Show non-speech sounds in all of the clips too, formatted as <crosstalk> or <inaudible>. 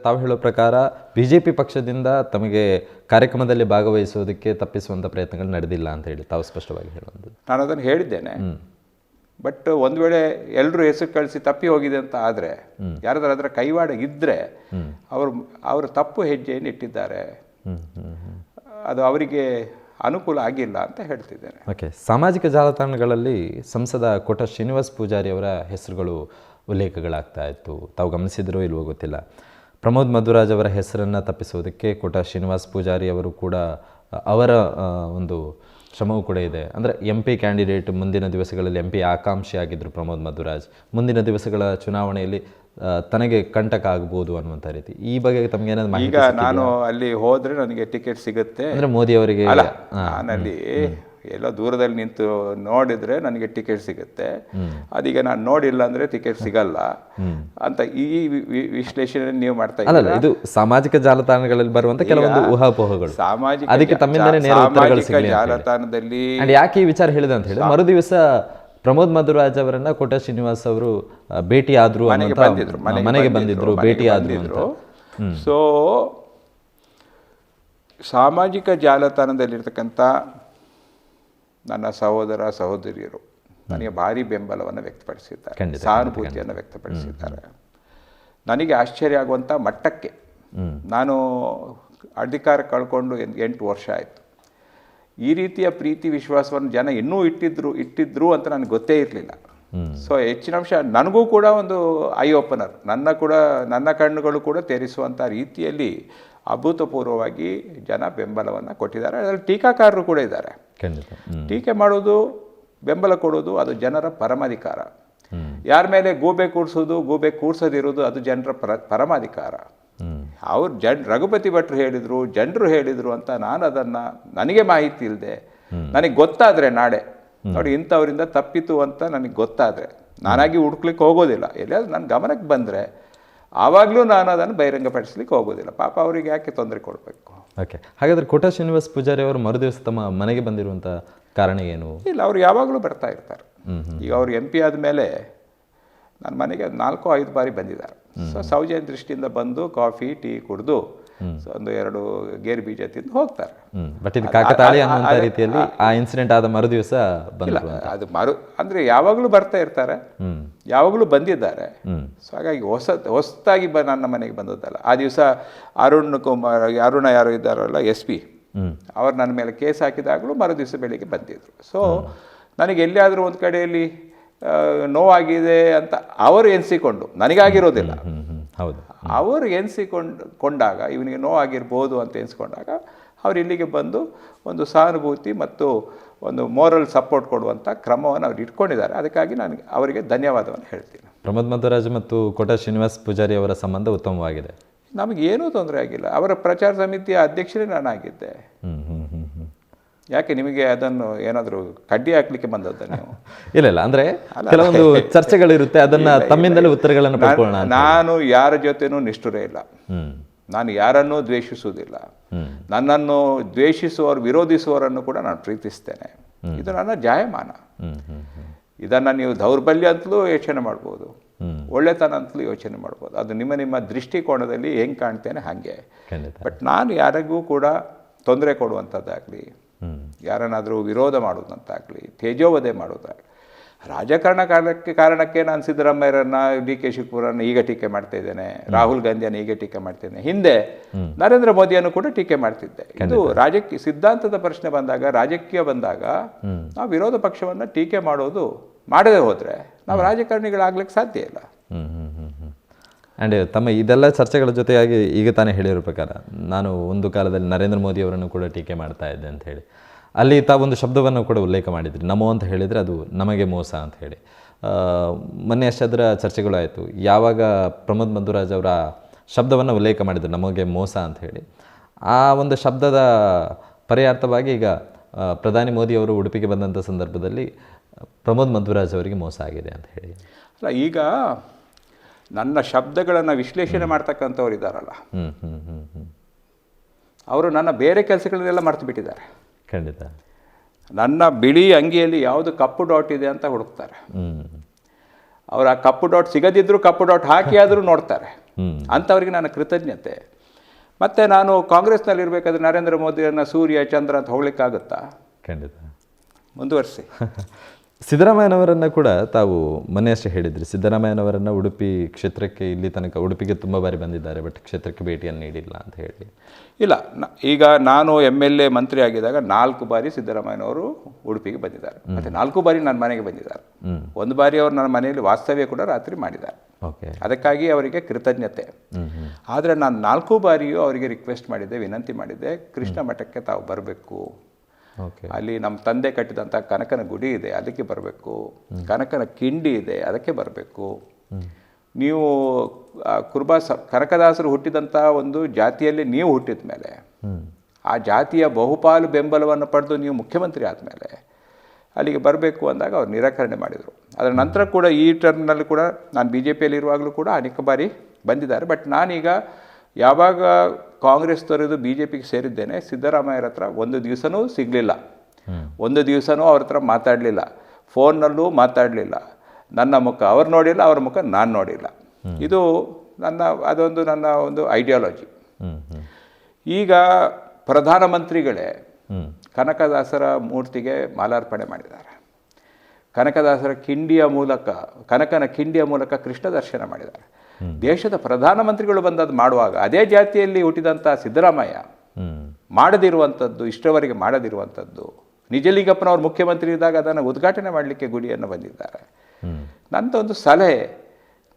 ತಾವು ಹೇಳೋ ಪ್ರಕಾರ ಬಿ ಜೆ ಪಿ ಪಕ್ಷದಿಂದ ತಮಗೆ ಕಾರ್ಯಕ್ರಮದಲ್ಲಿ ಭಾಗವಹಿಸೋದಕ್ಕೆ ತಪ್ಪಿಸುವಂಥ ಪ್ರಯತ್ನಗಳು ನಡೆದಿಲ್ಲ ಅಂತ ಹೇಳಿ ತಾವು ಸ್ಪಷ್ಟವಾಗಿ ಹೇಳುವಂಥದ್ದು. ನಾನು ಅದನ್ನು ಹೇಳಿದ್ದೇನೆ. ಬಟ್ ಒಂದು ವೇಳೆ ಎಲ್ಲರೂ ಹೆಸರು ಕಳಿಸಿ ತಪ್ಪಿ ಹೋಗಿದೆ ಅಂತ ಆದರೆ ಯಾರಾದ್ರೂ ಅದರ ಕೈವಾಡ ಇದ್ದರೆ ಅವರು ಅವರು ತಪ್ಪು ಹೆಜ್ಜೆಯನ್ನು ಇಟ್ಟಿದ್ದಾರೆ. ಅದು ಅವರಿಗೆ ಅನುಕೂಲ ಆಗಿಲ್ಲ ಅಂತ ಹೇಳ್ತಿದ್ದೇನೆ. ಓಕೆ. ಸಾಮಾಜಿಕ ಜಾಲತಾಣಗಳಲ್ಲಿ ಸಂಸದ ಕೋಟ ಶ್ರೀನಿವಾಸ್ ಪೂಜಾರಿ ಅವರ ಹೆಸರುಗಳು ಉಲ್ಲೇಖಗಳಾಗ್ತಾ ಇತ್ತು. ತಾವು ಗಮನಿಸಿದ್ರೋ ಇಲ್ವೋ ಗೊತ್ತಿಲ್ಲ. ಪ್ರಮೋದ್ ಮಧುರಾಜ್ ಅವರ ಹೆಸರನ್ನು ತಪ್ಪಿಸುವುದಕ್ಕೆ ಕೋಟ ಶ್ರೀನಿವಾಸ್ ಪೂಜಾರಿ ಅವರು ಕೂಡ ಅವರ ಒಂದು ಶ್ರಮವೂ ಕೂಡ ಇದೆ. ಅಂದರೆ ಎಂ ಪಿ ಕ್ಯಾಂಡಿಡೇಟ್ ಮುಂದಿನ ದಿವಸಗಳಲ್ಲಿ ಎಂ ಪಿ ಆಕಾಂಕ್ಷಿಯಾಗಿದ್ದರು ಪ್ರಮೋದ್ ಮಧುರಾಜ್. ಮುಂದಿನ ದಿವಸಗಳ ಚುನಾವಣೆಯಲ್ಲಿ ತನಗೆ ಕಂಟಕ ಆಗ್ಬೋದು ಅನ್ನುವಂಥ ರೀತಿ. ಈ ಬಗ್ಗೆ ತಮಗೆ ಏನಾದರೂ ಮಾಹಿತಿ ಈಗ ನಾನು ಅಲ್ಲಿ ಹೋದರೆ ನನಗೆ ಟಿಕೆಟ್ ಸಿಗುತ್ತೆ. ಅಂದರೆ ಮೋದಿ ಅವರಿಗೆ ಅಲ್ಲ ನಾನಲ್ಲಿ ಎಲ್ಲೋ ದೂರದಲ್ಲಿ ನಿಂತು ನೋಡಿದ್ರೆ ನನಗೆ ಟಿಕೆಟ್ ಸಿಗುತ್ತೆ. ಅದೀಗ ನಾನು ನೋಡಿಲ್ಲ ಅಂದರೆ ಟಿಕೆಟ್ ಸಿಗಲ್ಲ. ಅಂತ ಈ ವಿಶ್ಲೇಷಣೆ ನೀವು ಮಾಡ್ತಾ ಇಲ್ಲ ಇದ್ದೀರಾ? ಇದು ಸಾಮಾಜಿಕ ಜಾಲತಾಣಗಳಲ್ಲಿ ಬರುವಂತ ಕೆಲವೊಂದು ಊಹಾಪೋಹಗಳು. ಸಾಮಾಜಿಕ ಅದಕ್ಕೆ ಸಾಮಾಜಿಕ ಜಾಲತಾಣದಲ್ಲಿ ಯಾಕೆ ಈ ವಿಚಾರ ಹೇಳಿದೆ ಅಂತ ಹೇಳಿ ಮರು ದಿವಸ ಪ್ರಮೋದ್ ಮಧುರಾಜ್ ಅವರನ್ನ ಕೋಟ ಶ್ರೀನಿವಾಸ್ ಅವರು ಭೇಟಿ ಆದ್ರು ಮನೆಗೆ ಬಂದಿದ್ರು ಮನೆಗೆ ಬಂದಿದ್ರು ಭೇಟಿ ಆದ್ರು ಸೊ ಸಾಮಾಜಿಕ ಜಾಲತಾಣದಲ್ಲಿರ್ತಕ್ಕಂಥ ನನ್ನ ಸಹೋದರ ಸಹೋದರಿಯರು ನನಗೆ ಭಾರಿ ಬೆಂಬಲವನ್ನು ವ್ಯಕ್ತಪಡಿಸಿದ್ದಾರೆ ಸಹಾನುಭೂತಿಯನ್ನು ವ್ಯಕ್ತಪಡಿಸಿದ್ದಾರೆ. ನನಗೆ ಆಶ್ಚರ್ಯ ಆಗುವಂಥ ಮಟ್ಟಕ್ಕೆ ನಾನು ಅಧಿಕಾರ ಕಳ್ಕೊಂಡು ಎಂಟು ವರ್ಷ ಆಯಿತು. ಈ ರೀತಿಯ ಪ್ರೀತಿ ವಿಶ್ವಾಸವನ್ನು ಜನ ಇನ್ನೂ ಇಟ್ಟಿದ್ರು ಇಟ್ಟಿದ್ರು ಅಂತ ನನಗೆ ಗೊತ್ತೇ ಇರಲಿಲ್ಲ. ಸೊ ಹೆಚ್ಚಿನ ಅಂಶ ನನಗೂ ಕೂಡ ಒಂದು ಐ ಓಪನರ್ ನನ್ನ ಕೂಡ ನನ್ನ ಕಣ್ಣುಗಳು ಕೂಡ ತೆರೆಸುವಂಥ ರೀತಿಯಲ್ಲಿ ಅಭೂತಪೂರ್ವವಾಗಿ ಜನ ಬೆಂಬಲವನ್ನು ಕೊಟ್ಟಿದ್ದಾರೆ. ಅದರಲ್ಲಿ ಟೀಕಾಕಾರರು ಕೂಡ ಇದ್ದಾರೆ. ಟೀಕೆ ಮಾಡೋದು ಬೆಂಬಲ ಕೊಡೋದು ಅದು ಜನರ ಪರಮಾಧಿಕಾರ. ಯಾರ ಮೇಲೆ ಗೂಬೆ ಕೂಡಿಸೋದು ಗೂಬೆ ಕೂಡ್ಸೋದಿರೋದು ಅದು ಜನರ ಪರ ಪರಮಾಧಿಕಾರ. ಅವ್ರು ಜನ್ ರಘುಪತಿ ಭಟ್ರು ಹೇಳಿದರು ಜನರು ಹೇಳಿದರು ಅಂತ ನಾನು ಅದನ್ನು ನನಗೆ ಮಾಹಿತಿ ಇಲ್ಲದೆ ನನಗೆ ಗೊತ್ತಾದರೆ ನಾಳೆ. ನೋಡಿ ಇಂಥವರಿಂದ ತಪ್ಪಿತು ಅಂತ ನನಗೆ ಗೊತ್ತಾದರೆ. ನಾನಾಗಿ ಹುಡ್ಕ್ಲಿಕ್ಕೆ ಹೋಗೋದಿಲ್ಲ. ಎಲ್ಲಾದ್ರೂ ನನ್ನ ಗಮನಕ್ಕೆ ಬಂದರೆ ಆವಾಗಲೂ ನಾನು ಅದನ್ನು ಬಹಿರಂಗಪಡಿಸ್ಲಿಕ್ಕೆ ಹೋಗೋದಿಲ್ಲ. ಪಾಪ ಅವರಿಗೆ ಯಾಕೆ ತೊಂದರೆ ಕೊಡಬೇಕು? ಓಕೆ ಹಾಗಾದ್ರೆ ಕೋಟ ಶ್ರೀನಿವಾಸ್ ಪೂಜಾರಿ ಅವರು ಮರು ದಿವಸ ತಮ್ಮ ಮನೆಗೆ ಬಂದಿರುವಂತ ಕಾರಣ ಏನು? ಇಲ್ಲ ಅವ್ರು ಯಾವಾಗಲೂ ಬರ್ತಾ ಇರ್ತಾರೆ. ಈಗ ಅವ್ರು ಎಂ ಪಿ ಆದಮೇಲೆ ನನ್ನ ಮನೆಗೆ ನಾಲ್ಕು ಐದು ಬಾರಿ ಬಂದಿದ್ದಾರೆ. ಸೊ ಸೌಜನ್ಯ ದೃಷ್ಟಿಯಿಂದ ಬಂದು ಕಾಫಿ ಟೀ ಕುಡಿದು ಸೊ ಒಂದು ಎರಡು ಗೇರು ಬೀಜ ತಿಂದು ಹೋಗ್ತಾರೆ. ಹ್ಮ್. ಬಟ್ ಇದು ಕಾಕತಾಳಿ ಅನ್ನುವಂಥ ರೀತಿಯಲ್ಲಿ ಆ ಇನ್ಸಿಡೆಂಟ್ ಆದ ಮರು ದಿವಸ ಇಲ್ಲ ಅದು ಮರು ಅಂದ್ರೆ ಯಾವಾಗಲೂ ಬರ್ತಾ ಇರ್ತಾರೆ. ಹ್ಮ್. ಯಾವಾಗಲೂ ಬಂದಿದ್ದಾರೆ. ಹ್ಮ್. ಸೊ ಹಾಗಾಗಿ ಹೊಸ ಹೊಸದಾಗಿ ಬ ನನ್ನ ಮನೆಗೆ ಬಂದದ್ದಲ್ಲ. ಆ ದಿವಸ ಅರುಣ್ ಕುಮಾರ್ ಅರುಣ ಯಾರು ಇದ್ದಾರಲ್ಲ ಎಸ್ ಪಿ. ಹ್ಮ್. ಅವ್ರು ನನ್ನ ಮೇಲೆ ಕೇಸ್ ಹಾಕಿದಾಗಲೂ ಮರು ದಿವಸ ಬೆಳಿಗ್ಗೆ ಬಂದಿದ್ರು. ಸೊ ನನಗೆ ಎಲ್ಲಿಯಾದರೂ ಒಂದು ಕಡೆಯಲ್ಲಿ ನೋವಾಗಿದೆ ಅಂತ ಅವರು ಎನಿಸಿಕೊಂಡು ನನಗಾಗಿರೋದಿಲ್ಲ. ಹೌದು. ಅವರು ಎನಿಸಿಕೊಂಡು ಕೊಂಡಾಗ ಇವನಿಗೆ ನೋವಾಗಿರ್ಬೋದು ಅಂತ ಎನಿಸ್ಕೊಂಡಾಗ ಅವ್ರು ಇಲ್ಲಿಗೆ ಬಂದು ಒಂದು ಸಹಾನುಭೂತಿ ಮತ್ತು ಒಂದು ಮೋರಲ್ ಸಪೋರ್ಟ್ ಕೊಡುವಂಥ ಕ್ರಮವನ್ನು ಅವ್ರು ಇಟ್ಕೊಂಡಿದ್ದಾರೆ. ಅದಕ್ಕಾಗಿ ನಾನು ಅವರಿಗೆ ಧನ್ಯವಾದವನ್ನು ಹೇಳ್ತೀನಿ. ಪ್ರಮೋದ್ ಮಧ್ವರಾಜ್ ಮತ್ತು ಕೋಟ ಶ್ರೀನಿವಾಸ್ ಪೂಜಾರಿ ಅವರ ಸಂಬಂಧ ಉತ್ತಮವಾಗಿದೆ. ನಮಗೇನೂ ತೊಂದರೆ ಆಗಿಲ್ಲ. ಅವರ ಪ್ರಚಾರ ಸಮಿತಿಯ ಅಧ್ಯಕ್ಷರೇ ನಾನಾಗಿದ್ದೆ. ಯಾಕೆ ನಿಮಗೆ ಅದನ್ನು ಏನಾದರೂ ಕಡ್ಡಿ ಹಾಕ್ಲಿಕ್ಕೆ ಬಂದದ್ದ ನೀವು? <laughs> ಇಲ್ಲ ಇಲ್ಲ. ಅಂದ್ರೆ ಕೆಲವೊಂದು ಚರ್ಚೆಗಳಿರುತ್ತೆ ಅದನ್ನ ತಮ್ಮಿಂದಲೇ ಉತ್ತರಗಳನ್ನು ಪಡ್ಕೊಳ್ಳೋಣ. ನಾನು ಯಾರ ಜೊತೆನೂ ನಿಷ್ಠುರೇ ಇಲ್ಲ. ನಾನು ಯಾರನ್ನೂ ದ್ವೇಷಿಸುವುದಿಲ್ಲ. ನನ್ನನ್ನು ದ್ವೇಷಿಸುವವರು ವಿರೋಧಿಸುವವರನ್ನು ಕೂಡ ನಾನು ಪ್ರೀತಿಸ್ತೇನೆ. ಇದು ನನ್ನ ಜಾಯಮಾನ. ಇದನ್ನು ನೀವು ದೌರ್ಬಲ್ಯ ಅಂತಲೂ ಯೋಚನೆ ಮಾಡ್ಬೋದು. ಒಳ್ಳೆತನ ಅಂತಲೂ ಯೋಚನೆ ಮಾಡ್ಬೋದು. ಅದು ನಿಮ್ಮ ನಿಮ್ಮ ದೃಷ್ಟಿಕೋನದಲ್ಲಿ ಹೆಂಗೆ ಕಾಣ್ತೇನೆ ಹಾಗೆ. ಬಟ್ ನಾನು ಯಾರಿಗೂ ಕೂಡ ತೊಂದರೆ ಕೊಡುವಂಥದ್ದಾಗಲಿ ಯಾರನ್ನಾದರೂ ವಿರೋಧ ಮಾಡುವುದಂತಾಗಲಿ ತೇಜೋವಧೆ ಮಾಡೋದಾಗಲಿ. ರಾಜಕಾರಣ ಕಾರಣಕ್ಕೆ ಕಾರಣಕ್ಕೆ ನಾನು ಸಿದ್ದರಾಮಯ್ಯರನ್ನ ಡಿ ಕೆ ಶಿವಕುಮಾರನ್ನ ಈಗ ಟೀಕೆ ಮಾಡ್ತಾ ಇದ್ದೇನೆ ರಾಹುಲ್ ಗಾಂಧಿಯನ್ನು ಈಗ ಟೀಕೆ ಮಾಡ್ತಿದ್ದೇನೆ ಹಿಂದೆ ನರೇಂದ್ರ ಮೋದಿಯನ್ನು ಕೂಡ ಟೀಕೆ ಮಾಡ್ತಿದ್ದೆ. ಇದು ರಾಜಕೀಯ ಸಿದ್ಧಾಂತದ ಪ್ರಶ್ನೆ ಬಂದಾಗ ರಾಜಕೀಯ ಬಂದಾಗ ನಾವು ವಿರೋಧ ಪಕ್ಷವನ್ನು ಟೀಕೆ ಮಾಡೋದು ಮಾಡದೆ ಹೋದರೆ ನಾವು ರಾಜಕಾರಣಿಗಳಾಗ್ಲಿಕ್ಕೆ ಸಾಧ್ಯ ಇಲ್ಲ. ಆ್ಯಂಡ್ ತಮ್ಮ ಇದೆಲ್ಲ ಚರ್ಚೆಗಳ ಜೊತೆಯಾಗಿ ಈಗ ತಾನೇ ಹೇಳಿರೋ ಪ್ರಕಾರ ನಾನು ಒಂದು ಕಾಲದಲ್ಲಿ ನರೇಂದ್ರ ಮೋದಿ ಅವರನ್ನು ಕೂಡ ಟೀಕೆ ಮಾಡ್ತಾ ಇದ್ದೆ ಅಂತ ಹೇಳಿ. ಅಲ್ಲಿ ತಾವೊಂದು ಶಬ್ದವನ್ನು ಕೂಡ ಉಲ್ಲೇಖ ಮಾಡಿದ್ರಿ. ನಮೋ ಅಂತ ಹೇಳಿದರೆ ಅದು ನಮಗೆ ಮೋಸ ಅಂತ ಹೇಳಿ. ಮೊನ್ನೆ ಅಷ್ಟೇ ಅದರ ಚರ್ಚೆಗಳು ಆಯಿತು. ಯಾವಾಗ ಪ್ರಮೋದ್ ಮಧುರಾಜ್ ಅವರ ಶಬ್ದವನ್ನು ಉಲ್ಲೇಖ ಮಾಡಿದ್ರು, ನಮಗೆ ಮೋಸ ಅಂತ ಹೇಳಿ. ಆ ಒಂದು ಶಬ್ದದ ಪರ್ಯಾರ್ಥವಾಗಿ ಈಗ ಪ್ರಧಾನಿ ಮೋದಿ ಅವರು ಉಡುಪಿಗೆ ಬಂದಂಥ ಸಂದರ್ಭದಲ್ಲಿ ಪ್ರಮೋದ್ ಮಧುರಾಜ್ ಅವರಿಗೆ ಮೋಸ ಆಗಿದೆ ಅಂತ ಹೇಳಿ. ಅಲ್ಲ, ಈಗ ನನ್ನ ಶಬ್ದಗಳನ್ನು ವಿಶ್ಲೇಷಣೆ ಮಾಡ್ತಕ್ಕಂಥವ್ರು ಇದ್ದಾರಲ್ಲ. ಅವರು ನನ್ನ ಬೇರೆ ಕೆಲಸಗಳನ್ನೆಲ್ಲ ಮರ್ತು ಬಿಟ್ಟಿದ್ದಾರೆ. ಖಂಡಿತ. ನನ್ನ ಬಿಳಿ ಅಂಗಿಯಲ್ಲಿ ಯಾವುದು ಕಪ್ಪು ಡಾಟ್ ಇದೆ ಅಂತ ಹುಡುಕ್ತಾರೆ. ಅವರು ಆ ಕಪ್ಪು ಡಾಟ್ ಸಿಗದಿದ್ದರೂ ಕಪ್ಪು ಡಾಟ್ ಹಾಕಿ ಆದರೂ ನೋಡ್ತಾರೆ. ಅಂಥವ್ರಿಗೆ ನನ್ನ ಕೃತಜ್ಞತೆ. ಮತ್ತು ನಾನು ಕಾಂಗ್ರೆಸ್ನಲ್ಲಿರಬೇಕಾದ್ರೆ ನರೇಂದ್ರ ಮೋದಿಯನ್ನು ಸೂರ್ಯ ಚಂದ್ರ ಅಂತ ಹೋಗ್ಲಿಕ್ಕಾಗುತ್ತಾ ಖಂಡಿತ. ಮುಂದುವರಿಸಿ. <laughs> ಸಿದ್ದರಾಮಯ್ಯನವರನ್ನ ಕೂಡ ತಾವು ಮೊನ್ನೆ ಅಷ್ಟೇ ಹೇಳಿದ್ರಿ. ಸಿದ್ದರಾಮಯ್ಯನವರನ್ನ ಉಡುಪಿ ಕ್ಷೇತ್ರಕ್ಕೆ ಇಲ್ಲಿ ತನಕ ಉಡುಪಿಗೆ ತುಂಬ ಬಾರಿ ಬಂದಿದ್ದಾರೆ ಬಟ್ ಕ್ಷೇತ್ರಕ್ಕೆ ಭೇಟಿಯನ್ನು ನೀಡಿಲ್ಲ ಅಂತ ಹೇಳಿ. ಇಲ್ಲ ಈಗ ನಾನು ಎಂ ಎಲ್ ಎ ಮಂತ್ರಿ ಆಗಿದ್ದಾಗ ನಾಲ್ಕು ಬಾರಿ ಸಿದ್ದರಾಮಯ್ಯನವರು ಉಡುಪಿಗೆ ಬಂದಿದ್ದಾರೆ. ಮತ್ತು ನಾಲ್ಕು ಬಾರಿ ನನ್ನ ಮನೆಗೆ ಬಂದಿದ್ದಾರೆ. ಒಂದು ಬಾರಿ ಅವರು ನನ್ನ ಮನೆಯಲ್ಲಿ ವಾಸ್ತವ್ಯ ಕೂಡ ರಾತ್ರಿ ಮಾಡಿದ್ದಾರೆ. ಓಕೆ. ಅದಕ್ಕಾಗಿ ಅವರಿಗೆ ಕೃತಜ್ಞತೆ. ಆದರೆ ನಾನು ನಾಲ್ಕು ಬಾರಿಯೂ ಅವರಿಗೆ ರಿಕ್ವೆಸ್ಟ್ ಮಾಡಿದ್ದೆ ವಿನಂತಿ ಮಾಡಿದ್ದೆ ಕೃಷ್ಣ ಮಠಕ್ಕೆ ತಾವು ಬರಬೇಕು. ಅಲ್ಲಿ ನಮ್ಮ ತಂದೆ ಕಟ್ಟಿದಂಥ ಕನಕನ ಗುಡಿ ಇದೆ ಅದಕ್ಕೆ ಬರಬೇಕು. ಕನಕನ ಕಿಂಡಿ ಇದೆ ಅದಕ್ಕೆ ಬರಬೇಕು. ನೀವು ಕುರುಬಾ ಸ ಕನಕದಾಸರು ಹುಟ್ಟಿದಂಥ ಒಂದು ಜಾತಿಯಲ್ಲಿ ನೀವು ಹುಟ್ಟಿದ ಮೇಲೆ ಆ ಜಾತಿಯ ಬಹುಪಾಲು ಬೆಂಬಲವನ್ನು ಪಡೆದು ನೀವು ಮುಖ್ಯಮಂತ್ರಿ ಆದಮೇಲೆ ಅಲ್ಲಿಗೆ ಬರಬೇಕು ಅಂದಾಗ ಅವ್ರು ನಿರಾಕರಣೆ ಮಾಡಿದರು. ಅದರ ನಂತರ ಕೂಡ ಈ ಟರ್ಮ್ನಲ್ಲಿ ಕೂಡ ನಾನು ಬಿ ಜೆ ಪಿಯಲ್ಲಿ ಇರುವಾಗಲೂ ಕೂಡ ಅನೇಕ ಬಾರಿ ಬಂದಿದ್ದಾರೆ. ಬಟ್ ನಾನೀಗ ಯಾವಾಗ ಕಾಂಗ್ರೆಸ್ ತೊರೆದು ಬಿ ಜೆ ಪಿಗೆ ಸೇರಿದ್ದೇನೆ. ಸಿದ್ದರಾಮಯ್ಯರ ಹತ್ರ ಒಂದು ದಿವಸನೂ ಸಿಗಲಿಲ್ಲ. ಒಂದು ದಿವಸನೂ ಅವ್ರ ಹತ್ರ ಮಾತಾಡಲಿಲ್ಲ. ಫೋನ್ನಲ್ಲೂ ಮಾತಾಡಲಿಲ್ಲ. ನನ್ನ ಮುಖ ಅವ್ರು ನೋಡಿಲ್ಲ, ಅವ್ರ ಮುಖ ನಾನು ನೋಡಿಲ್ಲ. ಇದು ನನ್ನ, ಅದೊಂದು ನನ್ನ ಒಂದು ಐಡಿಯಾಲಜಿ ಈಗ ಪ್ರಧಾನಮಂತ್ರಿಗಳೇ ಕನಕದಾಸರ ಮೂರ್ತಿಗೆ ಮಾಲಾರ್ಪಣೆ ಮಾಡಿದ್ದಾರೆ. ಕನಕದಾಸರ ಕಿಂಡಿಯ ಮೂಲಕ, ಕನಕನ ಕಿಂಡಿಯ ಮೂಲಕ ಕೃಷ್ಣ ದರ್ಶನ ಮಾಡಿದ್ದಾರೆ. ದೇಶದ ಪ್ರಧಾನಮಂತ್ರಿಗಳು ಬಂದದ್ದು ಮಾಡುವಾಗ ಅದೇ ಜಾತಿಯಲ್ಲಿ ಹುಟ್ಟಿದಂಥ ಸಿದ್ದರಾಮಯ್ಯ ಮಾಡದಿರುವಂಥದ್ದು ಇಷ್ಟವರೆಗೆ ಮಾಡದಿರುವಂಥದ್ದು ನಿಜಲಿಂಗಪ್ಪನವರು ಮುಖ್ಯಮಂತ್ರಿ ಇದ್ದಾಗ ಅದನ್ನು ಉದ್ಘಾಟನೆ ಮಾಡಲಿಕ್ಕೆ ಗುಡಿಯನ್ನು ಬಂದಿದ್ದಾರೆ. ನಂದೊಂದು ಸಲಹೆ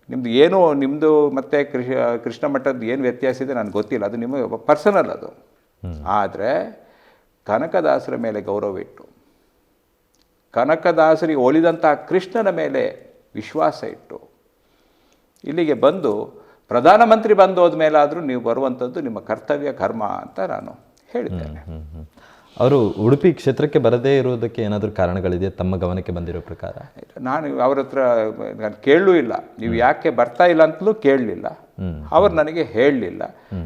ನಿಮ್ಮದು ಏನು ನಿಮ್ಮದು ಮತ್ತು ಕೃಷಿ ಕೃಷ್ಣ ಮಠದ್ದು ಏನು ವ್ಯತ್ಯಾಸ ಇದೆ ನನಗೆ ಗೊತ್ತಿಲ್ಲ ಅದು ನಿಮಗೆ ಪರ್ಸನಲ್ ಅದು. ಆದರೆ ಕನಕದಾಸರ ಮೇಲೆ ಗೌರವ ಇಟ್ಟು ಕನಕದಾಸರಿಗೆ ಒಲಿದಂಥ ಕೃಷ್ಣನ ಮೇಲೆ ವಿಶ್ವಾಸ ಇಟ್ಟು ಇಲ್ಲಿಗೆ ಬಂದು ಪ್ರಧಾನಮಂತ್ರಿ ಬಂದು ಹೋದ್ಮೇಲಾದರೂ ನೀವು ಬರುವಂಥದ್ದು ನಿಮ್ಮ ಕರ್ತವ್ಯ ಕರ್ಮ ಅಂತ ನಾನು ಹೇಳಿದ್ದೇನೆ. ಅವರು ಉಡುಪಿ ಕ್ಷೇತ್ರಕ್ಕೆ ಬರದೇ ಇರುವುದಕ್ಕೆ ಏನಾದರೂ ಕಾರಣಗಳಿದೆಯಾ ತಮ್ಮ ಗಮನಕ್ಕೆ ಬಂದಿರೋ ಪ್ರಕಾರ? ನಾನು ಅವ್ರ ಹತ್ರ ನಾನು ಕೇಳಲೂ ಇಲ್ಲ. ನೀವು ಯಾಕೆ ಬರ್ತಾ ಇಲ್ಲ ಅಂತಲೂ ಕೇಳಲಿಲ್ಲ. ಅವ್ರು ನನಗೆ ಹೇಳಲಿಲ್ಲ.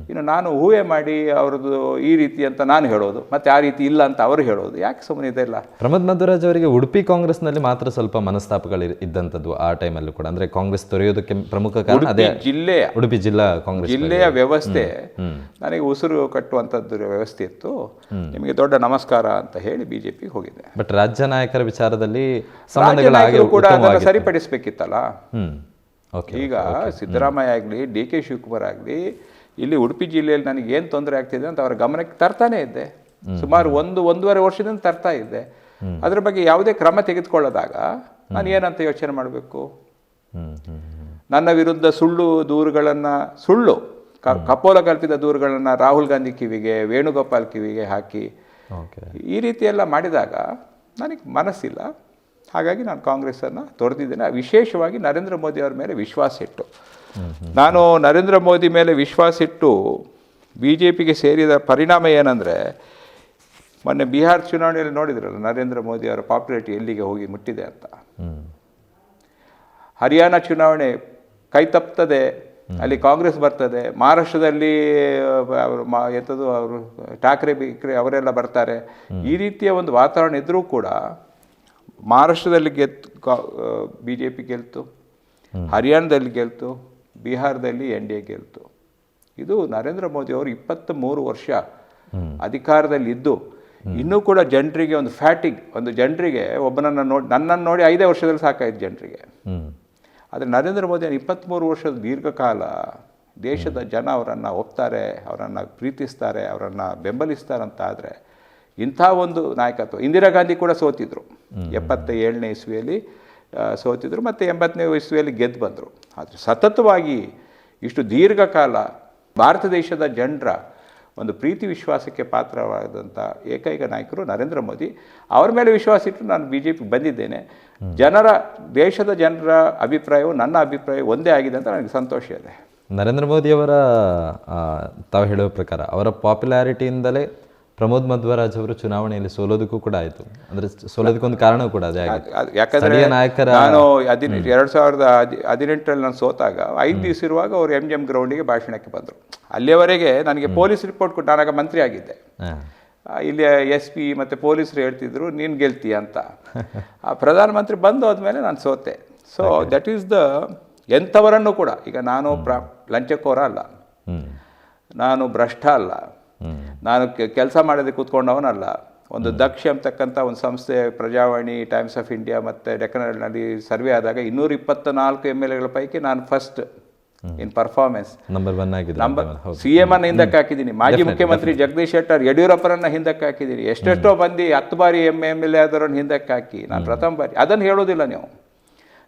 ಇನ್ನು ನಾನು ಊಹೆ ಮಾಡಿ ಅವ್ರದ್ದು ಈ ರೀತಿ ಅಂತ ನಾನು ಹೇಳೋದು ಮತ್ತೆ ಆ ರೀತಿ ಇಲ್ಲ ಅಂತ ಅವರು ಹೇಳೋದು. ಯಾಕೆ ಸುಮ್ಮನೆ ಇದೆಲ್ಲ? ಪ್ರಮೋದ್ ಮಧುರಾಜ್ ಅವರಿಗೆ ಉಡುಪಿ ಕಾಂಗ್ರೆಸ್ನಲ್ಲಿ ಮಾತ್ರ ಸ್ವಲ್ಪ ಮನಸ್ತಾಪಗಳು ಇದ್ದಂಥದ್ದು ಆ ಟೈಮಲ್ಲೂ ಕೂಡ. ಅಂದ್ರೆ ಕಾಂಗ್ರೆಸ್ ತೊರೆಯೋದಕ್ಕೆ ಪ್ರಮುಖ ಕಾರಣ ಅದೇ ಜಿಲ್ಲೆಯ ಉಡುಪಿ ಜಿಲ್ಲಾ ಕಾಂಗ್ರೆಸ್ ಜಿಲ್ಲೆಯ ವ್ಯವಸ್ಥೆ. ನನಗೆ ಉಸಿರು ಕಟ್ಟುವಂಥದ್ದು ವ್ಯವಸ್ಥೆ ಇತ್ತು. ನಿಮಗೆ ದೊಡ್ಡ ನಮಸ್ಕಾರ ಅಂತ ಹೇಳಿ ಬಿಜೆಪಿ ಹೋಗಿದ್ದೆ. ಬಟ್ ರಾಜ್ಯ ನಾಯಕರ ವಿಚಾರದಲ್ಲಿ ಕೂಡ ಸರಿಪಡಿಸಬೇಕಿತ್ತಲ್ಲ? ಈಗ ಸಿದ್ದರಾಮಯ್ಯ ಆಗಲಿ ಡಿ ಕೆ ಶಿವಕುಮಾರ್ ಆಗಲಿ ಇಲ್ಲಿ ಉಡುಪಿ ಜಿಲ್ಲೆಯಲ್ಲಿ ನನಗೆ ಏನು ತೊಂದರೆ ಆಗ್ತಿದೆ ಅಂತ ಅವರ ಗಮನಕ್ಕೆ ತರ್ತಾನೆ ಇದ್ದೆ. ಸುಮಾರು ಒಂದು ಒಂದೂವರೆ ವರ್ಷದಿಂದ ತರ್ತಾ ಇದ್ದೆ. ಅದ್ರ ಬಗ್ಗೆ ಯಾವುದೇ ಕ್ರಮ ತೆಗೆದುಕೊಳ್ಳೋದಾಗ ನಾನು ಏನಂತ ಯೋಚನೆ ಮಾಡಬೇಕು? ನನ್ನ ವಿರುದ್ಧ ಸುಳ್ಳು ದೂರುಗಳನ್ನು ಸುಳ್ಳು ಕಪೋಲ ಕಲ್ಪಿತ ದೂರುಗಳನ್ನು ರಾಹುಲ್ ಗಾಂಧಿ ಕಿವಿಗೆ ವೇಣುಗೋಪಾಲ್ ಕಿವಿಗೆ ಹಾಕಿ ಈ ರೀತಿಯೆಲ್ಲ ಎಲ್ಲ ಮಾಡಿದಾಗ ನನಗೆ ಮನಸ್ಸಿಲ್ಲ. ಹಾಗಾಗಿ ನಾನು ಕಾಂಗ್ರೆಸ್ಸನ್ನು ತೊರೆದಿದ್ದೇನೆ. ವಿಶೇಷವಾಗಿ ನರೇಂದ್ರ ಮೋದಿ ಅವರ ಮೇಲೆ ವಿಶ್ವಾಸ ಇಟ್ಟು. ನಾನು ನರೇಂದ್ರ ಮೋದಿ ಮೇಲೆ ವಿಶ್ವಾಸ ಇಟ್ಟು ಬಿ ಜೆ ಪಿಗೆ ಸೇರಿದ ಪರಿಣಾಮ ಏನಂದರೆ ಮೊನ್ನೆ ಬಿಹಾರ್ ಚುನಾವಣೆಯಲ್ಲಿ ನೋಡಿದ್ರಲ್ಲ ನರೇಂದ್ರ ಮೋದಿ ಅವರ ಪಾಪ್ಯುಲಾರಿಟಿ ಎಲ್ಲಿಗೆ ಹೋಗಿ ಮುಟ್ಟಿದೆ ಅಂತ. ಹರಿಯಾಣ ಚುನಾವಣೆ ಕೈ ತಪ್ತದೆ ಅಲ್ಲಿ ಕಾಂಗ್ರೆಸ್ ಬರ್ತದೆ ಮಹಾರಾಷ್ಟ್ರದಲ್ಲಿ ಅವರು ಮಾ ಎಂಥದ್ದು ಅವರು ಠಾಕ್ರೆ ಬಿಕ್ರೆ ಅವರೆಲ್ಲ ಬರ್ತಾರೆ. ಈ ರೀತಿಯ ಒಂದು ವಾತಾವರಣ ಇದ್ದರೂ ಕೂಡ ಮಹಾರಾಷ್ಟ್ರದಲ್ಲಿ ಗೆದ್ದು ಬಿ ಜೆ ಪಿ ಗೆಲ್ತು ಹರಿಯಾಣದಲ್ಲಿ ಗೆಲ್ತು ಬಿಹಾರದಲ್ಲಿ ಎನ್ ಡಿ ಎ ಗೆಲ್ತು. ಇದು ನರೇಂದ್ರ ಮೋದಿ ಅವರು ಇಪ್ಪತ್ತ ಮೂರು ವರ್ಷ ಅಧಿಕಾರದಲ್ಲಿ ಇದ್ದು ಇನ್ನೂ ಕೂಡ ಜನರಿಗೆ ಒಂದು ಫ್ಯಾಟಿಗ್ ಒಂದು ಜನರಿಗೆ ಒಬ್ಬನನ್ನು ನೋಡಿ ನನ್ನನ್ನು ನೋಡಿ ಐದೇ ವರ್ಷದಲ್ಲಿ ಸಾಕಾಯ್ತು ಜನರಿಗೆ. ಆದರೆ ನರೇಂದ್ರ ಮೋದಿ ಇಪ್ಪತ್ತ್ಮೂರು ವರ್ಷದ ದೀರ್ಘಕಾಲ ದೇಶದ ಜನ ಅವರನ್ನು ಒಪ್ತಾರೆ ಅವರನ್ನು ಪ್ರೀತಿಸ್ತಾರೆ ಅವರನ್ನು ಬೆಂಬಲಿಸ್ತಾರೆ ಅಂತ ಆದರೆ ಇಂಥ ಒಂದು ನಾಯಕತ್ವ ಇಂದಿರಾ ಗಾಂಧಿ ಕೂಡ ಸೋತಿದ್ರು. ಎಪ್ಪತ್ತ ಏಳನೇ ಇಸ್ವಿಯಲ್ಲಿ ಸೋತಿದ್ರು ಮತ್ತು ಎಂಬತ್ತನೇ ಇಸ್ವಿಯಲ್ಲಿ ಗೆದ್ದು ಬಂದರು. ಆದರೆ ಸತತವಾಗಿ ಇಷ್ಟು ದೀರ್ಘಕಾಲ ಭಾರತ ದೇಶದ ಜನರ ಒಂದು ಪ್ರೀತಿ ವಿಶ್ವಾಸಕ್ಕೆ ಪಾತ್ರವಾದಂಥ ಏಕೈಕ ನಾಯಕರು ನರೇಂದ್ರ ಮೋದಿ. ಅವರ ಮೇಲೆ ವಿಶ್ವಾಸ ಇಟ್ಟು ನಾನು ಬಿ ಜೆ ಪಿಗೆ ಬಂದಿದ್ದೇನೆ ಜನರ ದೇಶದ ಜನರ ಅಭಿಪ್ರಾಯವು ನನ್ನ ಅಭಿಪ್ರಾಯ ಒಂದೇ ಆಗಿದೆ ಅಂತ ನನಗೆ ಸಂತೋಷ ಇದೆ. ನರೇಂದ್ರ ಮೋದಿಯವರ ತಾವು ಹೇಳುವ ಪ್ರಕಾರ ಅವರ ಪಾಪ್ಯುಲಾರಿಟಿಯಿಂದಲೇ ಪ್ರಮೋದ್ ಮಧ್ವರಾಜ್ ಅವರು ಚುನಾವಣೆಯಲ್ಲಿ ಸೋಲೋದಕ್ಕೂ ಕೂಡ ಆಯಿತು. ಅಂದ್ರೆ ಸೋಲೋದಕ್ಕೊಂದು ಕಾರಣ ಕೂಡ ಅದೇ ಯಾಕಂದ್ರೆ ನಾಯಕರ ನಾನು ಹದಿನ ಎರಡು ಸಾವಿರದ ಹದಿ ಹದಿನೆಂಟರಲ್ಲಿ ನಾನು ಸೋತಾಗ ಐದು ದಿವಸ ಇರುವಾಗ ಅವರು ಎಂ ಜಿ ಎಂ ಗ್ರೌಂಡಿಗೆ ಭಾಷಣಕ್ಕೆ ಬಂದರು. ಅಲ್ಲಿಯವರೆಗೆ ನನಗೆ ಪೊಲೀಸ್ ರಿಪೋರ್ಟ್ ಕೊಟ್ಟು ನಾನಾಗ ಮಂತ್ರಿ ಆಗಿದ್ದೆ. ಇಲ್ಲಿ ಎಸ್ ಪಿ ಮತ್ತು ಪೊಲೀಸರು ಹೇಳ್ತಿದ್ರು ನೀನು ಗೆಲ್ತೀಯ ಅಂತ. ಆ ಪ್ರಧಾನಮಂತ್ರಿ ಬಂದು ಹೋದ್ಮೇಲೆ ನಾನು ಸೋತೆ. ಸೊ ದಟ್ ಈಸ್ ದ ಎಂಥವರನ್ನು ಕೂಡ ಈಗ ನಾನು ಪ್ರ ಲಂಚಕೋರ ಅಲ್ಲ. ನಾನು ಭ್ರಷ್ಟ ಅಲ್ಲ. ನಾನು ಕೆಲಸ ಮಾಡೋದಕ್ಕೆ ಕೂತ್ಕೊಂಡವನಲ್ಲ. ಒಂದು ದಕ್ಷ ಅಂತಕ್ಕಂಥ ಒಂದು ಸಂಸ್ಥೆ ಪ್ರಜಾವಾಣಿ ಟೈಮ್ಸ್ ಆಫ್ ಇಂಡಿಯಾ ಮತ್ತು ಡೆಕ್ಕನಲ್ಲಿ ಸರ್ವೆ ಆದಾಗ ಇನ್ನೂರ ಇಪ್ಪತ್ತ ನಾಲ್ಕು ಎಂ ಎಲ್ ಎಗಳ ಪೈಕಿ ನಾನು first in performance number one ಆಗಿದೆ ನಂಬರ್ ಸಿ ಎಂ ಅನ್ನ ಹಿಂದಕ್ಕೆ ಹಾಕಿದ್ದೀನಿ. ಮಾಜಿ ಮುಖ್ಯಮಂತ್ರಿ ಜಗದೀಶ್ ಶೆಟ್ಟರ್ ಯಡಿಯೂರಪ್ಪರನ್ನ ಹಿಂದಕ್ಕೆ ಹಾಕಿದ್ದೀನಿ. ಎಷ್ಟೆಷ್ಟೋ ಬಂದು ಹತ್ತು ಬಾರಿ ಎಂ ಎಂ ಎಲ್ ಎ ಆದವ್ರನ್ನ ಹಿಂದಕ್ಕೆ ಹಾಕಿ. ನಾನು ಪ್ರಥಮ ಬಾರಿ ಅದನ್ನು ಹೇಳೋದಿಲ್ಲ ನೀವು.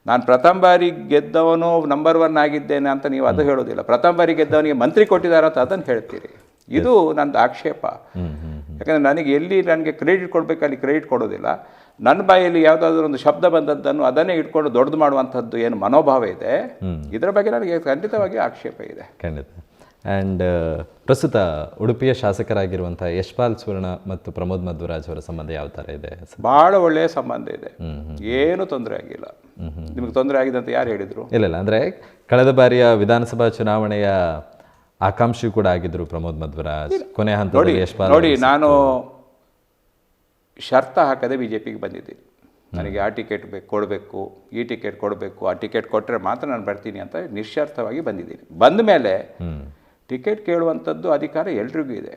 ನಾನು ಪ್ರಥಮ ಬಾರಿ ಗೆದ್ದವನು ನಂಬರ್ ಒನ್ ಆಗಿದ್ದೇನೆ ಅಂತ ನೀವು ಅದು ಹೇಳೋದಿಲ್ಲ. ಪ್ರಥಮ ಬಾರಿ ಗೆದ್ದವನಿಗೆ ಮಂತ್ರಿ ಕೊಟ್ಟಿದ್ದಾರೆ ಅಂತ ಅದನ್ನು ಹೇಳ್ತೀರಿ. ಇದು ನಂದು ಆಕ್ಷೇಪ. ಯಾಕಂದರೆ ನನಗೆ ಎಲ್ಲಿ ನನಗೆ ಕ್ರೆಡಿಟ್ ಕೊಡಬೇಕು ಅಲ್ಲಿ ಕ್ರೆಡಿಟ್ ಕೊಡೋದಿಲ್ಲ. ನನ್ನ ಬಾಯಲ್ಲಿ ಯಾವುದಾದ್ರೂ ಒಂದು ಶಬ್ದ ಬಂದದ್ದನ್ನು ಅದನ್ನೇ ಇಟ್ಕೊಂಡು ದೊಡ್ಡದು ಮಾಡುವಂಥದ್ದು ಏನು ಮನೋಭಾವ ಇದೆ. ಇದರ ಬಗ್ಗೆ ನನಗೆ ಖಂಡಿತವಾಗಿ ಆಕ್ಷೇಪ ಇದೆ. ಖಂಡಿತ. ಆ್ಯಂಡ್ ಪ್ರಸ್ತುತ ಉಡುಪಿಯ ಶಾಸಕರಾಗಿರುವಂಥ ಯಶ್ಪಾಲ್ ಸುವರ್ಣ ಮತ್ತು ಪ್ರಮೋದ್ ಮಧ್ವರಾಜ್ ಅವರ ಸಂಬಂಧ ಯಾವ ಥರ ಇದೆ? ಭಾಳ ಒಳ್ಳೆಯ ಸಂಬಂಧ ಇದೆ. ಏನು ತೊಂದರೆ ಆಗಿಲ್ಲ. ನಿಮಗೆ ತೊಂದರೆ ಆಗಿದೆ ಅಂತ ಯಾರು ಹೇಳಿದರು? ಇಲ್ಲ ಇಲ್ಲ. ಅಂದರೆ ಕಳೆದ ಬಾರಿಯ ವಿಧಾನಸಭಾ ಚುನಾವಣೆಯ ಆಕಾಂಕ್ಷಿ ಕೂಡ ಆಗಿದ್ರು ಪ್ರಮೋದ್ ಮಧ್ವರಾಜ್. ಕೊನೆ ನೋಡಿ ಹಂತದಲ್ಲಿ ಯಶ್ಪಾಲ್ ನೋಡಿ ನಾನು ಶರ್ತ ಹಾಕದೆ ಬಿ ಜೆ ಪಿಗೆ ಬಂದಿದ್ದೀನಿ ನನಗೆ ಆ ಟಿಕೆಟ್ ಬೇಕು ಕೊಡಬೇಕು ಈ ಟಿಕೆಟ್ ಕೊಡಬೇಕು ಆ ಟಿಕೆಟ್ ಕೊಟ್ಟರೆ ಮಾತ್ರ ನಾನು ಬರ್ತೀನಿ ಅಂತ ನಿಶ್ಚರ್ಥವಾಗಿ ಬಂದಿದ್ದೀನಿ. ಬಂದ ಮೇಲೆ ಟಿಕೆಟ್ ಕೇಳುವಂಥದ್ದು ಅಧಿಕಾರ ಎಲ್ರಿಗೂ ಇದೆ.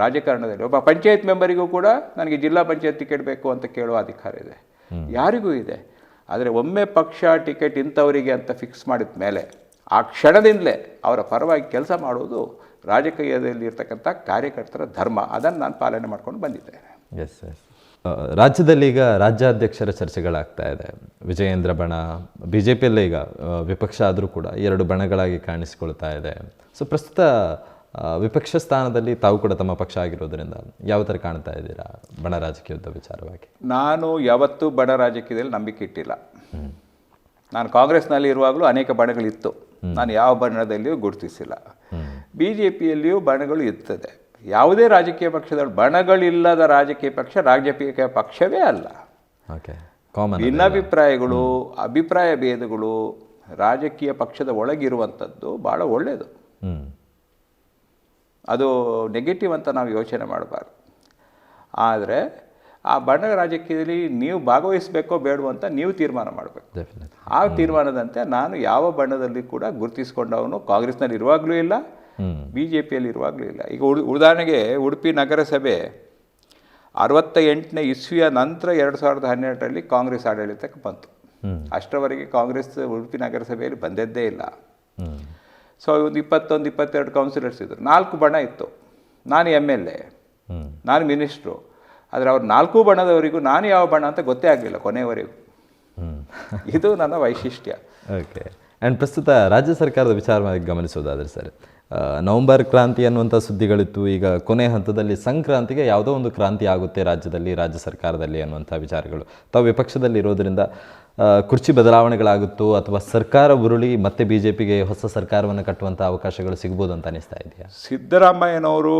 ರಾಜಕಾರಣದಲ್ಲಿ ಒಬ್ಬ ಪಂಚಾಯತ್ ಮೆಂಬರಿಗೂ ಕೂಡ ನನಗೆ ಜಿಲ್ಲಾ ಪಂಚಾಯತ್ ಟಿಕೆಟ್ ಬೇಕು ಅಂತ ಕೇಳುವ ಅಧಿಕಾರ ಇದೆ. ಯಾರಿಗೂ ಇದೆ. ಆದರೆ ಒಮ್ಮೆ ಪಕ್ಷ ಟಿಕೆಟ್ ಇಂಥವರಿಗೆ ಅಂತ ಫಿಕ್ಸ್ ಮಾಡಿದ ಮೇಲೆ ಆ ಕ್ಷಣದಿಂದಲೇ ಅವರ ಪರವಾಗಿ ಕೆಲಸ ಮಾಡುವುದು ರಾಜಕೀಯದಲ್ಲಿ ಇರ್ತಕ್ಕಂಥ ಕಾರ್ಯಕರ್ತರ ಧರ್ಮ. ಅದನ್ನು ನಾನು ಪಾಲನೆ ಮಾಡ್ಕೊಂಡು ಬಂದಿದ್ದೇನೆ ಎಸ್ ಎಸ್ ರಾಜ್ಯದಲ್ಲಿ ಈಗ ರಾಜ್ಯಾಧ್ಯಕ್ಷರ ಚರ್ಚೆಗಳಾಗ್ತಾ ಇದೆ. ವಿಜಯೇಂದ್ರ ಬಣ ಬಿ ಜೆ ಪಿಯಲ್ಲೇ ಈಗ ವಿಪಕ್ಷ ಆದರೂ ಕೂಡ ಎರಡು ಬಣಗಳಾಗಿ ಕಾಣಿಸಿಕೊಳ್ತಾ ಇದೆ. ಸೊ ಪ್ರಸ್ತುತ ವಿಪಕ್ಷ ಸ್ಥಾನದಲ್ಲಿ ತಾವು ಕೂಡ ತಮ್ಮ ಪಕ್ಷ ಆಗಿರೋದ್ರಿಂದ ಯಾವ ಥರ ಕಾಣ್ತಾ ಇದ್ದೀರಾ ಬಣ ರಾಜಕೀಯದ ವಿಚಾರವಾಗಿ? ನಾನು ಯಾವತ್ತೂ ಬಣ ರಾಜಕೀಯದಲ್ಲಿ ನಂಬಿಕೆ ಇಟ್ಟಿಲ್ಲ. ನಾನು ಕಾಂಗ್ರೆಸ್ನಲ್ಲಿ ಇರುವಾಗಲೂ ಅನೇಕ ಬಣಗಳಿತ್ತು. ನಾನು ಯಾವ ಬಣ್ಣದಲ್ಲಿಯೂ ಗುರುತಿಸಿಲ್ಲ. ಬಿ ಜೆ ಪಿಯಲ್ಲಿಯೂ ಬಣಗಳು ಇರ್ತದೆ. ಯಾವುದೇ ರಾಜಕೀಯ ಪಕ್ಷದ ಬಣಗಳಿಲ್ಲದ ರಾಜಕೀಯ ಪಕ್ಷ ರಾಜಕೀಯ ಪಕ್ಷವೇ ಅಲ್ಲ. ಭಿನ್ನಾಭಿಪ್ರಾಯಗಳು ಅಭಿಪ್ರಾಯ ಭೇದಗಳು ರಾಜಕೀಯ ಪಕ್ಷದ ಒಳಗಿರುವಂಥದ್ದು ಭಾಳ ಒಳ್ಳೆಯದು. ಅದು ನೆಗೆಟಿವ್ ಅಂತ ನಾವು ಯೋಚನೆ ಮಾಡಬಾರ್ದು. ಆದರೆ ಆ ಬಣ್ಣ ರಾಜಕೀಯದಲ್ಲಿ ನೀವು ಭಾಗವಹಿಸಬೇಕೋ ಬೇಡವೋ ಅಂತ ನೀವು ತೀರ್ಮಾನ ಮಾಡಬೇಕು. ಆ ತೀರ್ಮಾನದಂತೆ ನಾನು ಯಾವ ಬಣ್ಣದಲ್ಲಿ ಕೂಡ ಗುರುತಿಸಿಕೊಂಡವನು ಕಾಂಗ್ರೆಸ್ನಲ್ಲಿ ಇರುವಾಗಲೂ ಇಲ್ಲ ಬಿ ಜೆ ಪಿಯಲ್ಲಿ ಇರುವಾಗಲೂ ಇಲ್ಲ. ಈಗ ಉಡ್- ಉದಾಹರಣೆಗೆ ಉಡುಪಿ ನಗರಸಭೆ ಅರವತ್ತ ಎಂಟನೇ ಇಸ್ವಿಯ ನಂತರ ಎರಡು ಸಾವಿರದ ಹನ್ನೆರಡರಲ್ಲಿ ಕಾಂಗ್ರೆಸ್ ಆಡಳಿತಕ್ಕೆ ಬಂತು. ಅಷ್ಟರವರೆಗೆ ಕಾಂಗ್ರೆಸ್ ಉಡುಪಿ ನಗರಸಭೆಯಲ್ಲಿ ಬಂದದ್ದೇ ಇಲ್ಲ. ಸೊ ಒಂದು ಇಪ್ಪತ್ತೊಂದು ಇಪ್ಪತ್ತೆರಡು ಕೌನ್ಸಿಲರ್ಸ್ ಇದ್ದರು ನಾಲ್ಕು ಬಣ ಇತ್ತು. ನಾನು ಎಂ ಎಲ್ ಎ ನಾನು ಮಿನಿಸ್ಟ್ರು ಆದರೆ ಅವ್ರು ನಾಲ್ಕು ಬಣ್ಣದವರಿಗೂ ನಾನು ಯಾವ ಬಣ್ಣ ಅಂತ ಗೊತ್ತೇ ಆಗಲಿಲ್ಲ ಕೊನೆಯವರೆಗೂ. ಇದು ನನ್ನ ವೈಶಿಷ್ಟ್ಯ. ಓಕೆ. ಆ್ಯಂಡ್ ಪ್ರಸ್ತುತ ರಾಜ್ಯ ಸರ್ಕಾರದ ವಿಚಾರವಾಗಿ ಗಮನಿಸೋದಾದರೆ ಸರ್ ನವೆಂಬರ್ ಕ್ರಾಂತಿ ಅನ್ನುವಂಥ ಸುದ್ದಿಗಳಿತ್ತು. ಈಗ ಕೊನೆ ಹಂತದಲ್ಲಿ ಸಂಕ್ರಾಂತಿಗೆ ಯಾವುದೋ ಒಂದು ಕ್ರಾಂತಿ ಆಗುತ್ತೆ ರಾಜ್ಯದಲ್ಲಿ ರಾಜ್ಯ ಸರ್ಕಾರದಲ್ಲಿ ಅನ್ನುವಂಥ ವಿಚಾರಗಳು. ತಾವು ವಿಪಕ್ಷದಲ್ಲಿ ಇರೋದರಿಂದ ಕುರ್ಚಿ ಬದಲಾವಣೆಗಳಾಗುತ್ತೋ ಅಥವಾ ಸರ್ಕಾರ ಉರುಳಿ ಮತ್ತೆ ಬಿ ಜೆ ಪಿಗೆ ಹೊಸ ಸರ್ಕಾರವನ್ನು ಕಟ್ಟುವಂಥ ಅವಕಾಶಗಳು ಸಿಗ್ಬೋದು ಅಂತ ಅನಿಸ್ತಾ ಇದೆಯಾ? ಸಿದ್ದರಾಮಯ್ಯನವರು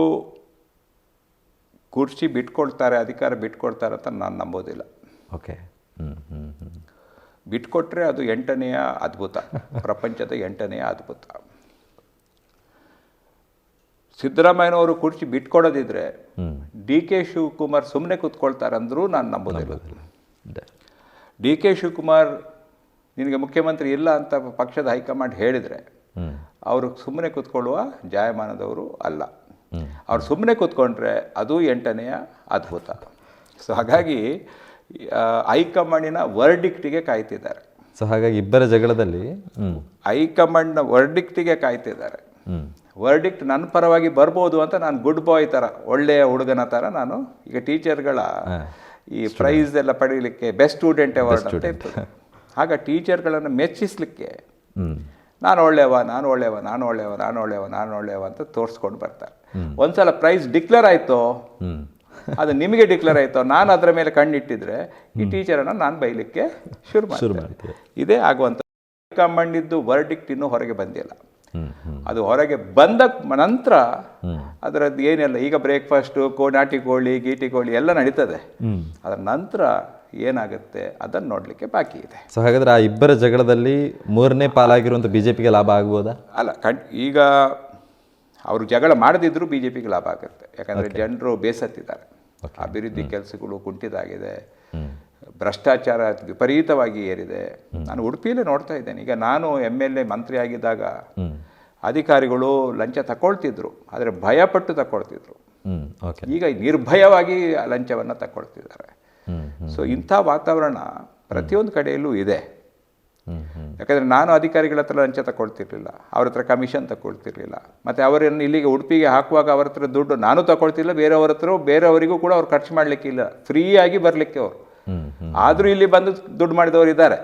ಕುರ್ಚಿ ಬಿಟ್ಕೊಳ್ತಾರೆ ಅಧಿಕಾರ ಬಿಟ್ಕೊಳ್ತಾರೆ ಅಂತ ನಾನು ನಂಬೋದಿಲ್ಲ. ಓಕೆ. ಬಿಟ್ಕೊಟ್ರೆ ಅದು ಎಂಟನೆಯ ಅದ್ಭುತ ಪ್ರಪಂಚದ ಎಂಟನೆಯ ಅದ್ಭುತ. ಸಿದ್ದರಾಮಯ್ಯನವರು ಕುರ್ಚಿ ಬಿಟ್ಕೊಡೋದಿದ್ರೆ ಡಿ ಕೆ ಶಿವಕುಮಾರ್ ಸುಮ್ಮನೆ ಕೂತ್ಕೊಳ್ತಾರೆ ಅಂದರೂ ನಾನು ನಂಬೋದಿಲ್ಲ. ಡೆ- ಕೆ ಶಿವಕುಮಾರ್ ನಿನಗೆ ಮುಖ್ಯಮಂತ್ರಿ ಇಲ್ಲ ಅಂತ ಪಕ್ಷದ ಹೈಕಮಾಂಡ್ ಹೇಳಿದರೆ ಅವರು ಸುಮ್ಮನೆ ಕೂತ್ಕೊಳ್ಳುವ ಜಾಯಮಾನದವರು ಅಲ್ಲ. ಅವ್ರು ಸುಮ್ಮನೆ ಕೂತ್ಕೊಂಡ್ರೆ ಅದು ಎಂಟನೆಯ ಅದ್ಭುತ. ಸೊ ಹಾಗಾಗಿ ಹೈಕಮಾಂಡಿನ ವರ್ಡಿಕ್ಟಿಗೆ ಕಾಯ್ತಿದ್ದಾರೆ. ಸೊ ಹಾಗಾಗಿ ಇಬ್ಬರ ಜಗಳದಲ್ಲಿ ಹೈಕಮಾಂಡ್ನ ವರ್ಡಿಕ್ಟಿಗೆ ಕಾಯ್ತಿದ್ದಾರೆ. ವರ್ಡಿಕ್ಟ್ ನನ್ನ ಪರವಾಗಿ ಬರ್ಬೋದು ಅಂತ ನಾನು ಗುಡ್ ಬಾಯ್ ಥರ ಒಳ್ಳೆಯ ಹುಡುಗನ ಥರ ನಾನು ಈಗ ಟೀಚರ್ಗಳ ಈ ಪ್ರೈಸ್ ಎಲ್ಲ ಪಡೀಲಿಕ್ಕೆ ಬೆಸ್ಟ್ ಸ್ಟೂಡೆಂಟ್ ಅವಾರ್ಡ್ ಅಂತ ಇರ್ತದೆ. ಆಗ ಟೀಚರ್ಗಳನ್ನು ಮೆಚ್ಚಿಸ್ಲಿಕ್ಕೆ ನಾನು ಒಳ್ಳೆಯವ ನಾನು ಒಳ್ಳೆಯವ ನಾನು ಒಳ್ಳೆಯವ ನಾನು ಒಳ್ಳೆಯವ ನಾನು ಒಳ್ಳೆಯವ ಅಂತ ತೋರಿಸ್ಕೊಂಡು ಬರ್ತಾರೆ. ಒಂದ್ಸಲ ಪ್ರೈಸ್ ಡಿಕ್ಲೇರ್ ಆಯಿತು? ಅದು ನಿಮಗೆ ಡಿಕ್ಲೇರ್ ಆಯಿತು? ನಾನು ಅದರ ಮೇಲೆ ಕಣ್ಣಿಟ್ಟಿದ್ರೆ ಈ ಟೀಚರನ್ನು ನಾನು ಬೈಲಿಕ್ಕೆ ಶುರು ಮಾಡ್ತೀನಿ. ಇದೇ ಆಗುವಂಥ ಕಂಬಂಡಿದ್ದು ವರ್ಡಿಕ್ಟ್ ಇನ್ನೂ ಹೊರಗೆ ಬಂದಿಲ್ಲ. ಅದು ಹೊರಗೆ ಬಂದ ನಂತರ. ಅದರದ್ದು ಏನೆಲ್ಲ ಈಗ ಬ್ರೇಕ್ಫಾಸ್ಟು ಕೋ ನಾಟಿ ಕೋಳಿ ಗೀಟಿ ಕೋಳಿ ಎಲ್ಲ ನಡೀತದೆ. ಅದರ ನಂತರ ಏನಾಗುತ್ತೆ ಅದನ್ನು ನೋಡಲಿಕ್ಕೆ ಬಾಕಿ ಇದೆ. ಸೊ ಹಾಗಾದ್ರೆ ಆ ಇಬ್ಬರ ಜಗಳದಲ್ಲಿ ಮೂರನೇ ಪಾಲಾಗಿರುವಂಥ ಬಿ ಜೆ ಪಿಗೆ ಲಾಭ ಆಗ್ಬೋದಾ? ಅಲ್ಲ ಕಡ್ ಈಗ ಅವರು ಜಗಳ ಮಾಡದಿದ್ದರೂ ಬಿ ಜೆ ಪಿಗೆ ಲಾಭ ಆಗುತ್ತೆ. ಯಾಕಂದರೆ ಜನರು ಬೇಸತ್ತಿದ್ದಾರೆ. ಅಭಿವೃದ್ಧಿ ಕೆಲಸಗಳು ಕುಂಠಿತಾಗಿದೆ ಭ್ರಷ್ಟಾಚಾರ ವಿಪರೀತವಾಗಿ ಏರಿದೆ. ನಾನು ಉಡುಪಿಯಲ್ಲೇ ನೋಡ್ತಾ ಇದ್ದೇನೆ. ಈಗ ನಾನು ಎಂ ಎಲ್ ಎ ಮಂತ್ರಿ ಆಗಿದ್ದಾಗ ಅಧಿಕಾರಿಗಳು ಲಂಚ ತಗೊಳ್ತಿದ್ರು ಆದರೆ ಭಯಪಟ್ಟು ತಗೊಳ್ತಿದ್ರು ಈಗ ನಿರ್ಭಯವಾಗಿ ಲಂಚವನ್ನು ತಗೊಳ್ತಿದ್ದಾರೆ ಸೊ ಇಂಥ ವಾತಾವರಣ ಪ್ರತಿಯೊಂದು ಕಡೆಯಲ್ಲೂ ಇದೆ. ಯಾಕಂದರೆ ನಾನು ಅಧಿಕಾರಿಗಳ ಹತ್ರ ಲಂಚ ತಗೊಳ್ತಿರ್ಲಿಲ್ಲ ಅವ್ರ ಹತ್ರ ಕಮಿಷನ್ ತಗೊಳ್ತಿರ್ಲಿಲ್ಲ. ಮತ್ತು ಅವರನ್ನು ಇಲ್ಲಿಗೆ ಉಡುಪಿಗೆ ಹಾಕುವಾಗ ಅವ್ರ ಹತ್ರ ದುಡ್ಡು ನಾನು ತಗೊಳ್ತಿಲ್ಲ ಬೇರೆಯವ್ರ ಹತ್ರ ಬೇರೆಯವರಿಗೂ ಕೂಡ ಅವ್ರು ಖರ್ಚು ಮಾಡಲಿಕ್ಕಿಲ್ಲ ಫ್ರೀಯಾಗಿ ಬರಲಿಕ್ಕೆ ಅವರು. ಆದರೂ ಇಲ್ಲಿ ಬಂದು ದುಡ್ಡು ಮಾಡಿದವರು ಇದ್ದಾರೆ.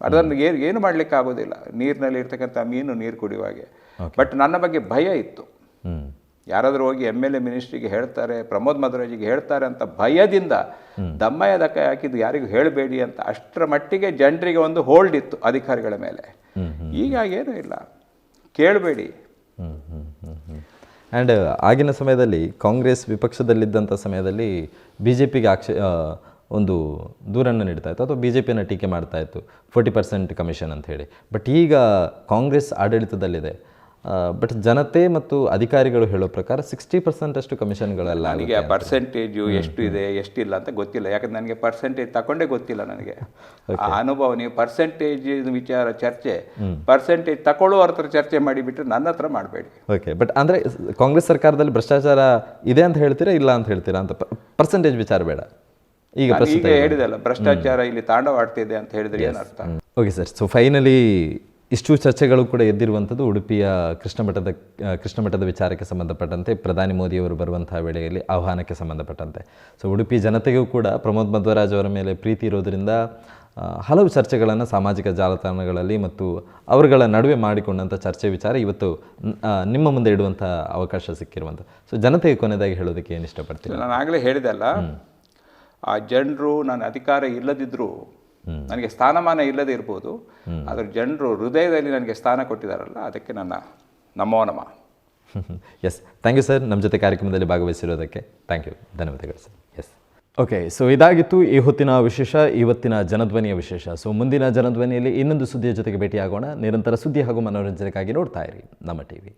ಅದನ್ನು ಏನು ಏನು ಮಾಡಲಿಕ್ಕೆ ಆಗೋದಿಲ್ಲ. ನೀರಿನಲ್ಲಿ ಇರ್ತಕ್ಕಂಥ ಮೀನು ನೀರು ಕುಡಿಯುವಾಗೆ ಬಟ್ ನನ್ನ ಬಗ್ಗೆ ಭಯ ಇತ್ತು. ಯಾರಾದರೂ ಹೋಗಿ ಎಂ ಎಲ್ ಎ ಮಿನಿಸ್ಟ್ರಿಗೆ ಹೇಳ್ತಾರೆ ಪ್ರಮೋದ್ ಮಧ್ವರಾಜಿಗೆ ಹೇಳ್ತಾರೆ ಅಂತ ಭಯದಿಂದ ದಮ್ಮಯ್ಯ ದಕ್ಕ ಹಾಕಿದ್ದು ಯಾರಿಗೂ ಹೇಳಬೇಡಿ ಅಂತ ಅಷ್ಟರ ಮಟ್ಟಿಗೆ ಜನರಿಗೆ ಒಂದು ಹೋಲ್ಡ್ ಇತ್ತು ಅಧಿಕಾರಿಗಳ ಮೇಲೆ. ಈಗ ಏನೂ ಇಲ್ಲ. ಕೇಳಬೇಡಿ. ಆ್ಯಂಡ್ ಆಗಿನ ಸಮಯದಲ್ಲಿ ಕಾಂಗ್ರೆಸ್ ವಿಪಕ್ಷದಲ್ಲಿದ್ದಂಥ ಸಮಯದಲ್ಲಿ ಬಿ ಜೆ ಪಿಗೆ ಆಕ್ಷ ಒಂದು ದೂರನ್ನು ನೀಡ್ತಾ ಇತ್ತು ಅಥವಾ ಬಿ ಜೆ ಪಿಯನ್ನು ಟೀಕೆ ಮಾಡ್ತಾ ಇತ್ತು ಫೋರ್ಟಿ ಪರ್ಸೆಂಟ್ ಕಮಿಷನ್ ಅಂತ ಹೇಳಿ. ಬಟ್ ಈಗ ಕಾಂಗ್ರೆಸ್ ಆಡಳಿತದಲ್ಲಿದೆ. ಬಟ್ ಜನತೆ ಮತ್ತು ಅಧಿಕಾರಿಗಳು ಹೇಳೋ ಪ್ರಕಾರ ಸಿಕ್ಸ್ಟಿ ಪರ್ಸೆಂಟ್ ಅಷ್ಟು ಕಮಿಷನ್ಗಳೆಲ್ಲ ನನಗೆ ಆ ಪರ್ಸೆಂಟೇಜು ಎಷ್ಟು ಇದೆ ಎಷ್ಟಿಲ್ಲ ಅಂತ ಗೊತ್ತಿಲ್ಲ. ಯಾಕಂದ್ರೆ ನನಗೆ ಪರ್ಸೆಂಟೇಜ್ ತಗೊಂಡೇ ಗೊತ್ತಿಲ್ಲ ನನಗೆ. ಆ ಅನುಭವ ನೀವು ಪರ್ಸೆಂಟೇಜ್ ವಿಚಾರ ಚರ್ಚೆ ಪರ್ಸೆಂಟೇಜ್ ತಗೊಳ್ಳೋ ಹತ್ರ ಚರ್ಚೆ ಮಾಡಿಬಿಟ್ರೆ ನನ್ನ ಹತ್ರ ಮಾಡಬೇಡಿ. ಓಕೆ ಬಟ್ ಅಂದರೆ ಕಾಂಗ್ರೆಸ್ ಸರ್ಕಾರದಲ್ಲಿ ಭ್ರಷ್ಟಾಚಾರ ಇದೆ ಅಂತ ಹೇಳ್ತೀರಾ ಇಲ್ಲ ಅಂತ ಹೇಳ್ತೀರಾ ಅಂತ ಪರ್ಸೆಂಟೇಜ್ ವಿಚಾರ ಬೇಡ. ಈಗ ಈಗ ಹೇಳಿದಲ್ಲ ಭ್ರಷ್ಟಾಚಾರ ಇಲ್ಲಿ ತಾಂಡವಾಡ್ತಿದೆ ಅಂತ ಹೇಳಿದ್ರೆ ಏನರ್ಥ? ಓಕೆ ಸರ್ ಸೊ ಫೈನಲಿ ಇಷ್ಟು ಚರ್ಚೆಗಳು ಕೂಡ ಎದ್ದಿರುವಂಥದ್ದು ಉಡುಪಿಯ ಕೃಷ್ಣ ಮಠದ ಕೃಷ್ಣ ಮಠದ ವಿಚಾರಕ್ಕೆ ಸಂಬಂಧಪಟ್ಟಂತೆ ಪ್ರಧಾನಿ ಮೋದಿಯವರು ಬರುವಂತಹ ವೇಳೆಯಲ್ಲಿ ಆಹ್ವಾನಕ್ಕೆ ಸಂಬಂಧಪಟ್ಟಂತೆ. ಸೊ ಉಡುಪಿ ಜನತೆಗೂ ಕೂಡ ಪ್ರಮೋದ್ ಮಧ್ವರಾಜ್ ಅವರ ಮೇಲೆ ಪ್ರೀತಿ ಇರೋದರಿಂದ ಹಲವು ಚರ್ಚೆಗಳನ್ನು ಸಾಮಾಜಿಕ ಜಾಲತಾಣಗಳಲ್ಲಿ ಮತ್ತು ಅವರುಗಳ ನಡುವೆ ಮಾಡಿಕೊಂಡಂಥ ಚರ್ಚೆ ವಿಚಾರ ಇವತ್ತು ನಿಮ್ಮ ಮುಂದೆ ಇಡುವಂಥ ಅವಕಾಶ ಸಿಕ್ಕಿರುವಂಥ ಸೊ ಜನತೆಗೆ ಕೊನೆಯದಾಗಿ ಹೇಳೋದಕ್ಕೆ ಏನು ಇಷ್ಟಪಡ್ತೀನಿ ನಾನು ಆಗಲೇ ಹೇಳಿದೆ ಅಲ್ಲ. ಆ ಜನರು ನಾನು ಅಧಿಕಾರ ಇಲ್ಲದಿದ್ದರೂ ನನಗೆ ಸ್ಥಾನಮಾನ ಇಲ್ಲದೆ ಇರ್ಬೋದು ಆದರೆ ಜನರು ಹೃದಯದಲ್ಲಿ ನನಗೆ ಸ್ಥಾನ ಕೊಟ್ಟಿದ್ದಾರಲ್ಲ ಅದಕ್ಕೆ ನನ್ನ ನಮೋ ನಮ. ಎಸ್ ಥ್ಯಾಂಕ್ ಯು ಸರ್ ನಮ್ಮ ಜೊತೆ ಕಾರ್ಯಕ್ರಮದಲ್ಲಿ ಭಾಗವಹಿಸಿರೋದಕ್ಕೆ ಥ್ಯಾಂಕ್ ಯು ಧನ್ಯವಾದಗಳು ಸರ್ ಎಸ್ ಓಕೆ ಸೊ ಇದಾಗಿತ್ತು ಈ ಹೊತ್ತಿನ ವಿಶೇಷ ಇವತ್ತಿನ ಜನಧ್ವನಿಯ ವಿಶೇಷ. ಸೊ ಮುಂದಿನ ಜನಧ್ವನಿಯಲ್ಲಿ ಇನ್ನೊಂದು ಸುದ್ದಿಯ ಜೊತೆಗೆ ಭೇಟಿಯಾಗೋಣ. ನಿರಂತರ ಸುದ್ದಿ ಹಾಗೂ ಮನೋರಂಜನೆಗಾಗಿ ನೋಡ್ತಾ ಇರಿ ನಮ್ಮ ಟಿವಿ